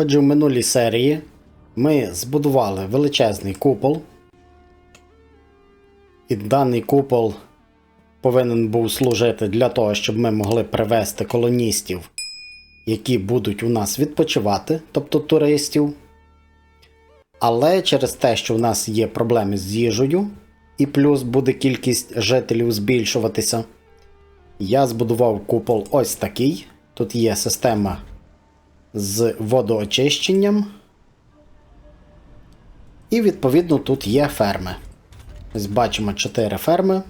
Отже, в минулій серії ми збудували величезний купол. І даний купол повинен був служити для того, щоб ми могли привезти колоністів, які будуть у нас відпочивати, тобто туристів. Але через те, що в нас є проблеми з їжею, і плюс буде кількість жителів збільшуватися, я збудував купол ось такий. Тут є система з водоочищенням. І відповідно тут є ферми. Ось бачимо 4 ферми.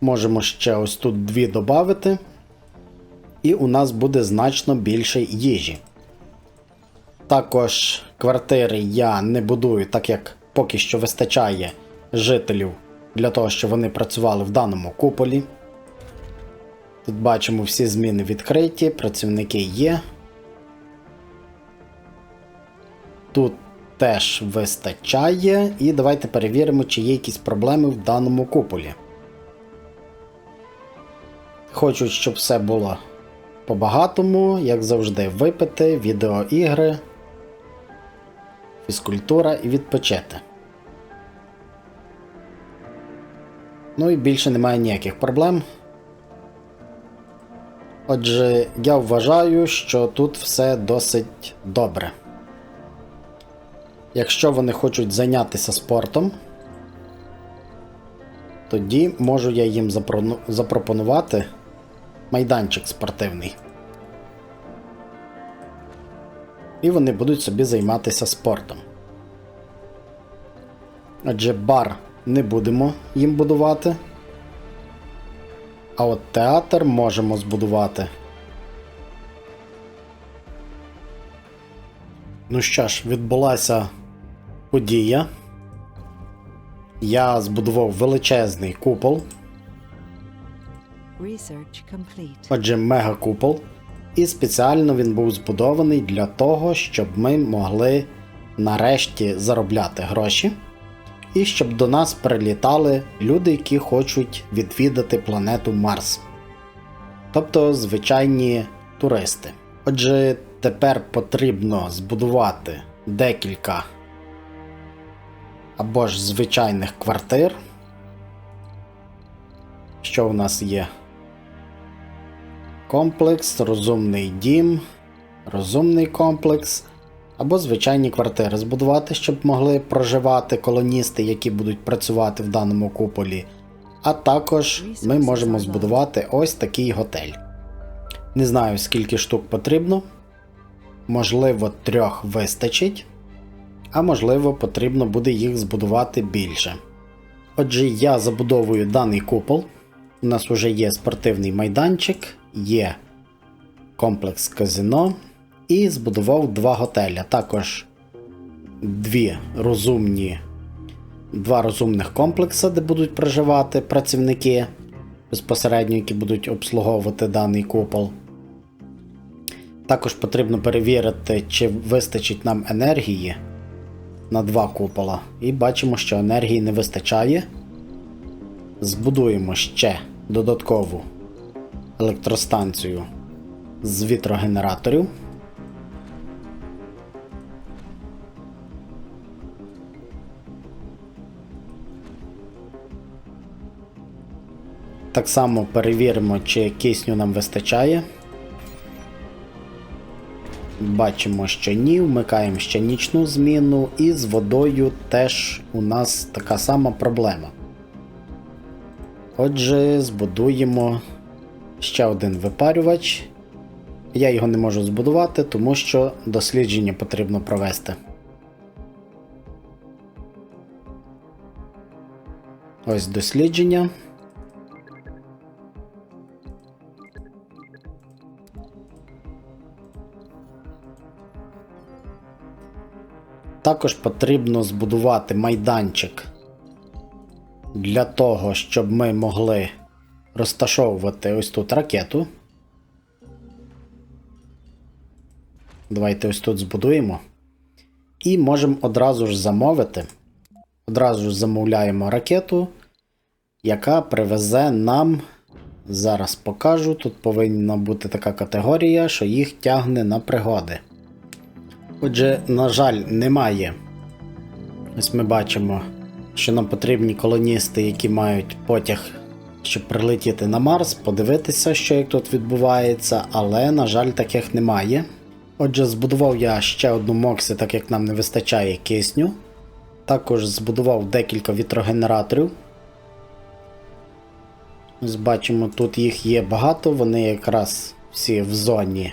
Можемо ще ось тут дві додати. І у нас буде значно більше їжі. Також квартири я не будую, так як поки що вистачає жителів для того, щоб вони працювали в даному куполі. Тут бачимо всі зміни відкриті, працівники є. Тут теж вистачає. І давайте перевіримо, чи є якісь проблеми в даному куполі. Хочуть, щоб все було по-багатому, як завжди, випити, відеоігри, фізкультура і відпочити. Ну і більше немає ніяких проблем. Отже, я вважаю, що тут все досить добре. Якщо вони хочуть зайнятися спортом, тоді можу я їм запропонувати майданчик спортивний. І вони будуть собі займатися спортом. Адже бар не будемо їм будувати. А от театр можемо збудувати. Ну що ж, відбулася подія. Я збудував величезний купол, отже, мегакупол. І спеціально він був збудований для того, щоб ми могли нарешті заробляти гроші. І щоб до нас прилітали люди, які хочуть відвідати планету Марс. Тобто звичайні туристи. Отже, тепер потрібно збудувати декілька або ж звичайних квартир. Що у нас є? Комплекс, розумний дім, розумний комплекс. Або звичайні квартири збудувати, щоб могли проживати колоністи, які будуть працювати в даному куполі. А також ми можемо збудувати ось такий готель. Не знаю, скільки штук потрібно. Можливо, трьох вистачить, а можливо, потрібно буде їх збудувати більше. Отже, я забудовую даний купол. У нас вже є спортивний майданчик, є комплекс казино і збудував два готеля. Також дві розумні, два розумних комплекси, де будуть проживати працівники безпосередньо, які будуть обслуговувати даний купол. Також потрібно перевірити, чи вистачить нам енергії на два купола. І бачимо, що енергії не вистачає. Збудуємо ще додаткову електростанцію з вітрогенераторів. Так само перевіримо, чи кисню нам вистачає. Бачимо, що ні, вмикаємо ще нічну зміну, і з водою теж у нас така сама проблема. Отже, збудуємо ще один випарювач. Я його не можу збудувати, тому що дослідження потрібно провести. Ось дослідження. Також потрібно збудувати майданчик для того, щоб ми могли розташовувати ось тут ракету. Давайте ось тут збудуємо. І можемо одразу ж замовити. Одразу ж замовляємо ракету, яка привезе нам. Зараз покажу. Тут повинна бути така категорія, що їх тягне на пригоди. Отже, на жаль, немає. Ось ми бачимо, що нам потрібні колоністи, які мають потяг, щоб прилетіти на Марс, подивитися, що як тут відбувається, але, на жаль, таких немає. Отже, збудував я ще одну Моксі, так як нам не вистачає кисню. Також збудував декілька вітрогенераторів. Ось бачимо, тут їх є багато, вони якраз всі в зоні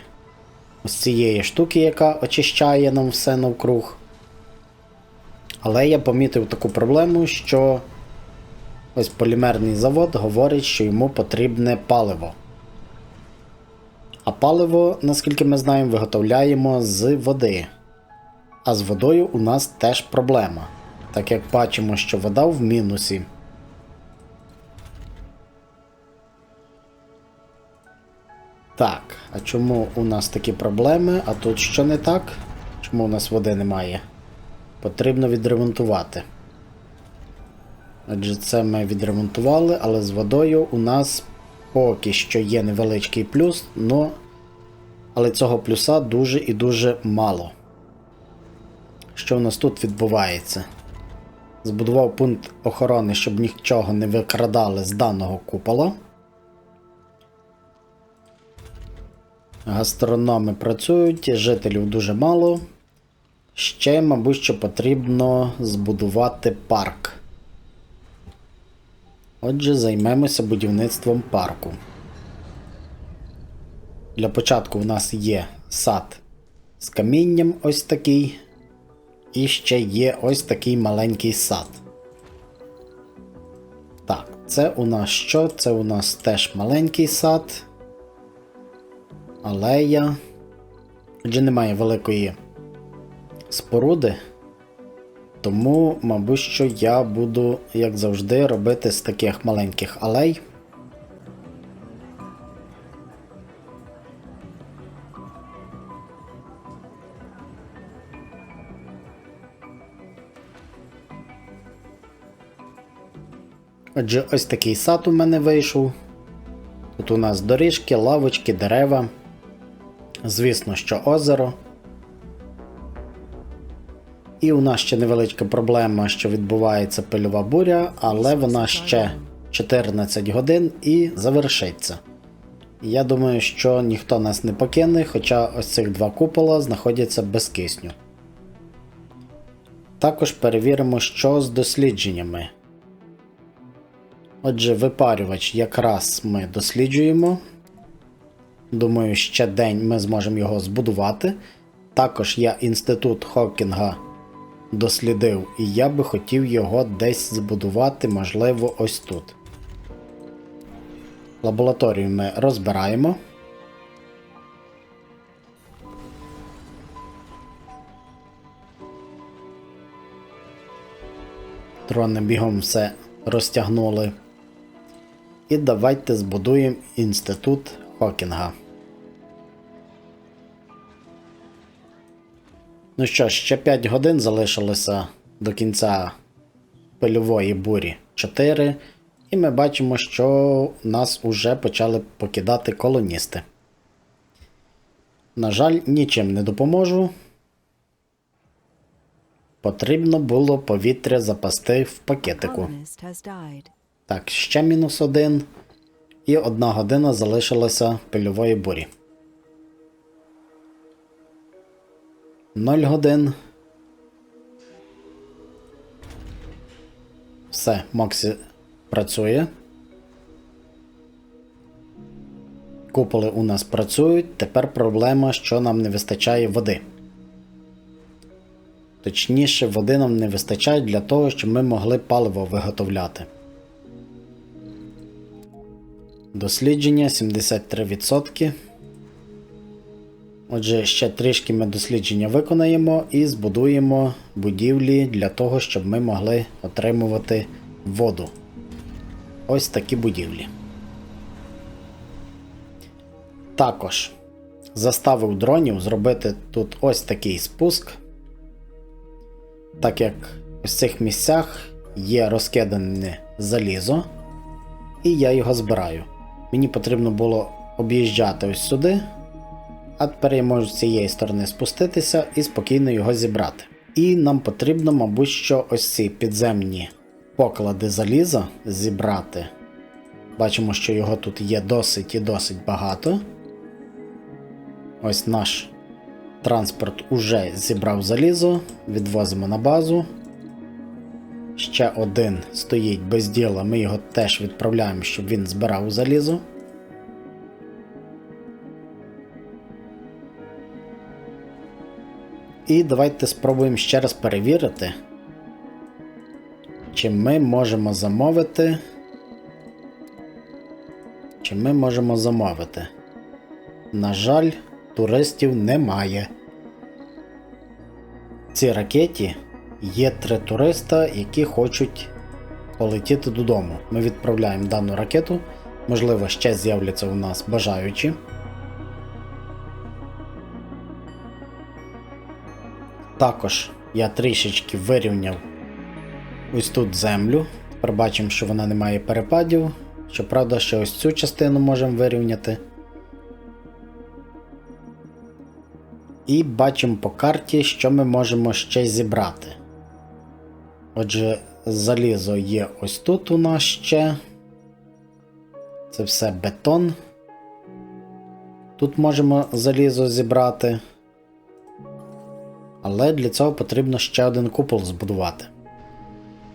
ось цієї штуки, яка очищає нам все навкруг. Але я помітив таку проблему, що ось полімерний завод говорить, що йому потрібне паливо. А паливо, наскільки ми знаємо, виготовляємо з води. А з водою у нас теж проблема. Так як бачимо, що вода в мінусі. Так, а чому у нас такі проблеми? А тут що не так? Чому у нас води немає? Потрібно відремонтувати. Отже, це ми відремонтували, але з водою у нас поки що є невеличкий плюс, но... але цього плюса дуже і дуже мало. Що у нас тут відбувається? Збудував пункт охорони, щоб нічого не викрадали з даного купола. Гастрономи працюють, жителів дуже мало. Ще, мабуть, що потрібно збудувати парк. Отже, займемося будівництвом парку. Для початку в нас є сад з камінням ось такий. І ще є ось такий маленький сад. Так, це у нас що? Це у нас теж маленький сад. Алея. Отже, немає великої споруди. Тому, мабуть, що я буду, як завжди, робити з таких маленьких алей. Отже, ось такий сад у мене вийшов. Тут у нас доріжки, лавочки, дерева. Звісно, що озеро. І у нас ще невеличка проблема, що відбувається пильова буря, але вона ще 14 годин і завершиться. Я думаю, що ніхто нас не покине, хоча ось цих два купола знаходяться без кисню. Також перевіримо, що з дослідженнями. Отже, випарювач якраз ми досліджуємо. Думаю, ще день ми зможемо його збудувати. Також я інститут Хокінга дослідив, і я би хотів його десь збудувати, можливо, ось тут. Лабораторію ми розбираємо. Трони бігом все розтягнули. І давайте збудуємо інститут Хокінга. Ну що ще 5 годин залишилося до кінця пильової бурі 4. І ми бачимо, що нас уже почали покидати колоністи. На жаль, нічим не допоможу. Потрібно було повітря запасти в пакетику. Так, ще мінус один. І одна година залишилася пильової бурі. 0 годин. Все, Моксі працює. Куполи у нас працюють. Тепер проблема, що нам не вистачає води. Точніше, води нам не вистачає для того, щоб ми могли паливо виготовляти. Дослідження 73%. Отже, ще трішки ми дослідження виконаємо і збудуємо будівлі для того, щоб ми могли отримувати воду. Ось такі будівлі. Також заставив дронів зробити тут ось такий спуск. Так як в цих місцях є розкидане залізо, і я його збираю. Мені потрібно було об'їжджати ось сюди А тепер я можу з цієї сторони спуститися і спокійно його зібрати. І нам потрібно, мабуть, що ось ці підземні поклади заліза зібрати. Бачимо, що його тут є досить і досить багато. Ось наш транспорт уже зібрав залізо, відвозимо на базу. Ще один стоїть без діла, ми його теж відправляємо, щоб він збирав залізо. І давайте спробуємо ще раз перевірити, чи ми можемо замовити. Чи ми можемо замовити? На жаль, туристів немає. В цій ракеті є три туриста, які хочуть полетіти додому. Ми відправляємо дану ракету. Можливо, ще з'являться у нас бажаючі. Також я трішечки вирівняв ось тут землю. Тепер бачимо, що вона не має перепадів. Щоправда, ще ось цю частину можемо вирівняти. І бачимо по карті, що ми можемо ще зібрати. Отже, залізо є ось тут у нас ще. Це все бетон. Тут можемо залізо зібрати. Але для цього потрібно ще один купол збудувати.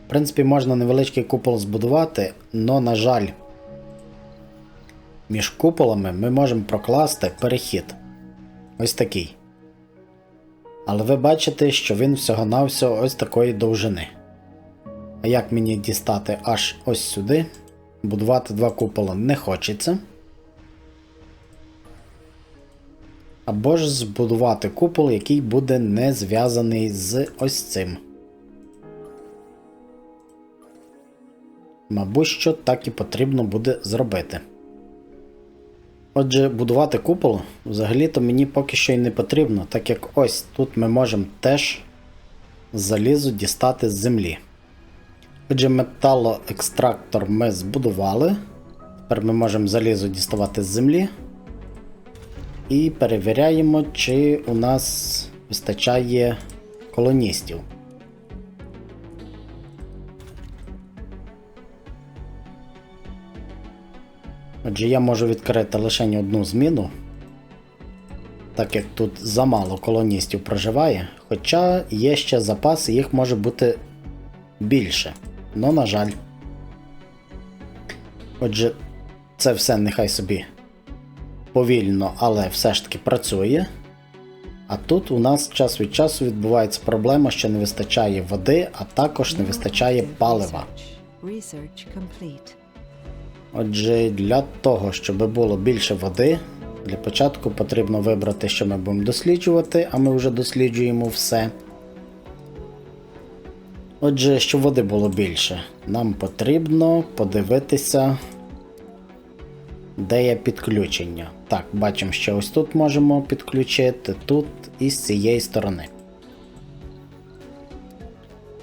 В принципі, можна невеличкий купол збудувати, але, на жаль, між куполами ми можемо прокласти перехід. Ось такий. Але ви бачите, що він всього-навсього ось такої довжини. А як мені дістати аж ось сюди? Будувати два купола не хочеться. Або ж збудувати купол, який буде не зв'язаний з ось цим. Мабуть, що так і потрібно буде зробити. Отже, будувати купол взагалі-то мені поки що й не потрібно, так як ось тут ми можемо теж залізо дістати з землі. Отже, металоекстрактор ми збудували. Тепер ми можемо залізо діставати з землі. І перевіряємо, чи у нас вистачає колоністів. Отже, я можу відкрити лише одну зміну, так як тут замало колоністів проживає, хоча є ще запас, їх може бути більше. Ну, на жаль. Отже, це все нехай собі повільно, але все ж таки працює. А тут у нас час від часу відбувається проблема, що не вистачає води, а також не вистачає палива. Отже, для того, щоб було більше води, для початку потрібно вибрати, що ми будемо досліджувати, а ми вже досліджуємо все. Отже, щоб води було більше, нам потрібно подивитися, де є підключення. Так, бачимо, що ось тут можемо підключити, тут і з цієї сторони.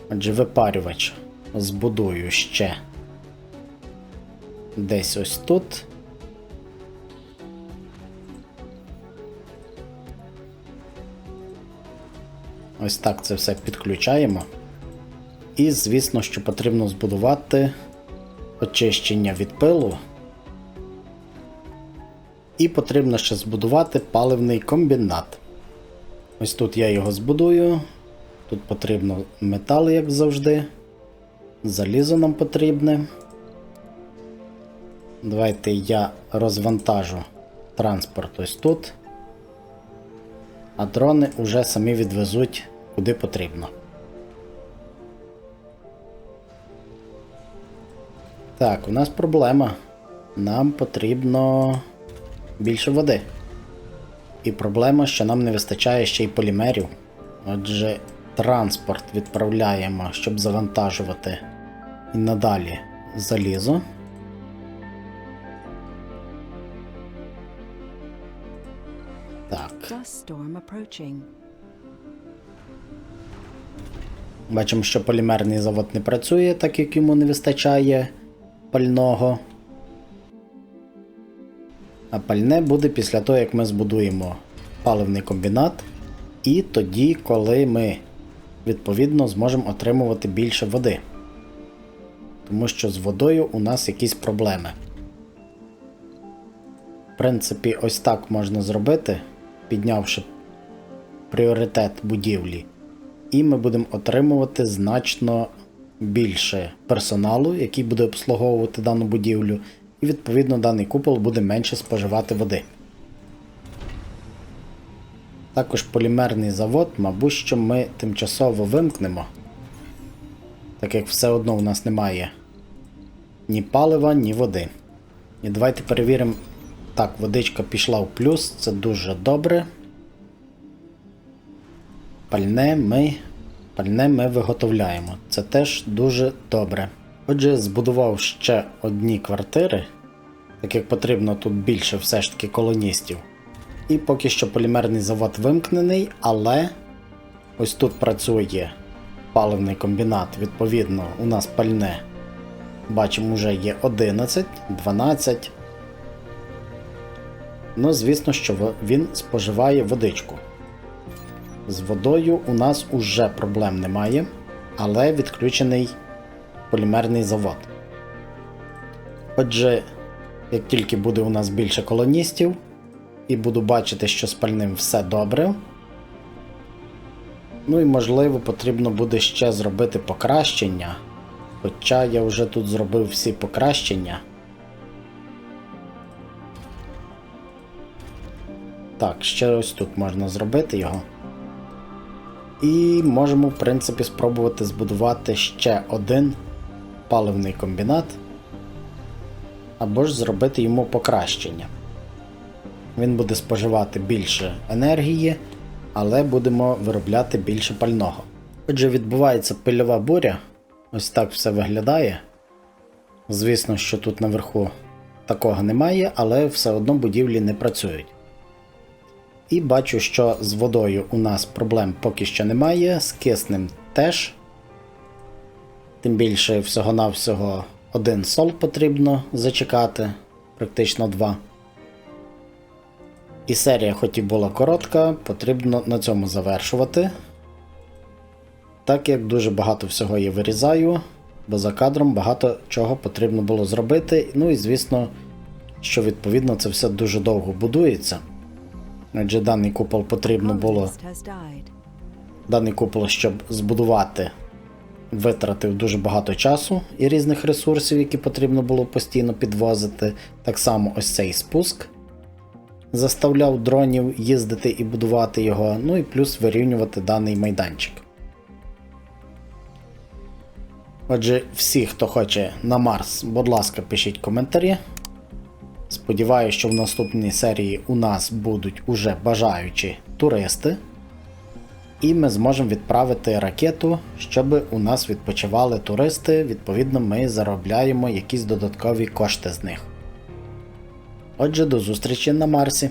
Отже, випарювач збудую ще десь ось тут. Ось так це все підключаємо. І, звісно, що потрібно збудувати очищення від пилу. І потрібно ще збудувати паливний комбінат. Ось тут я його збудую. Тут потрібно метал, як завжди. Залізо нам потрібне. Давайте я розвантажу транспорт ось тут. А дрони вже самі відвезуть куди потрібно. Так, у нас проблема. Нам потрібно більше води. І проблема, що нам не вистачає ще й полімерів. Отже, транспорт відправляємо, щоб завантажувати і надалі залізо. Так, бачимо, що полімерний завод не працює, так як йому не вистачає пального. А пальне буде після того, як ми збудуємо паливний комбінат. І тоді, коли ми відповідно зможемо отримувати більше води. Тому що з водою у нас якісь проблеми. В принципі, ось так можна зробити, піднявши пріоритет будівлі. І ми будемо отримувати значно більше персоналу, який буде обслуговувати дану будівлю, і відповідно даний купол буде менше споживати води. Також полімерний завод, мабуть, що ми тимчасово вимкнемо, так як все одно у нас немає ні палива, ні води. І давайте перевіримо. Так, водичка пішла в плюс, це дуже добре. Пальне ми, пальне ми виготовляємо. Це теж дуже добре. Отже, збудував ще одні квартири, так як потрібно тут більше все ж таки колоністів. І поки що полімерний завод вимкнений, але ось тут працює паливний комбінат. Відповідно, у нас пальне. Бачимо, вже є 11, 12. Ну, звісно, що він споживає водичку. З водою у нас уже проблем немає, але відключений полімерний завод. Отже, як тільки буде у нас більше колоністів, і буду бачити, що з пальним все добре. Ну і можливо потрібно буде ще зробити покращення. Хоча я вже тут зробив всі покращення. Так, ще ось тут можна зробити його. І можемо, в принципі, спробувати збудувати ще один паливний комбінат. Або ж зробити йому покращення. Він буде споживати більше енергії, але будемо виробляти більше пального. Отже, відбувається пильова буря. Ось так все виглядає. Звісно, що тут наверху такого немає, але все одно будівлі не працюють. І бачу, що з водою у нас проблем поки що немає, з киснем теж. Тим більше всього-навсього один сол потрібно зачекати, практично два. І серія, хоч і була коротка, потрібно на цьому завершувати. Так як дуже багато всього я вирізаю, бо за кадром багато чого потрібно було зробити. Ну і звісно, що відповідно це все дуже довго будується. Адже даний купол потрібно було даний купол, щоб збудувати, витратив дуже багато часу і різних ресурсів, які потрібно було постійно підвозити. Так само ось цей спуск заставляв дронів їздити і будувати його, ну і плюс вирівнювати даний майданчик. Отже, всі, хто хоче на Марс, будь ласка, пишіть коментарі. Сподіваюся, що в наступній серії у нас будуть уже бажаючі туристи. І ми зможемо відправити ракету, щоб у нас відпочивали туристи. Відповідно, ми заробляємо якісь додаткові кошти з них. Отже, до зустрічі на Марсі.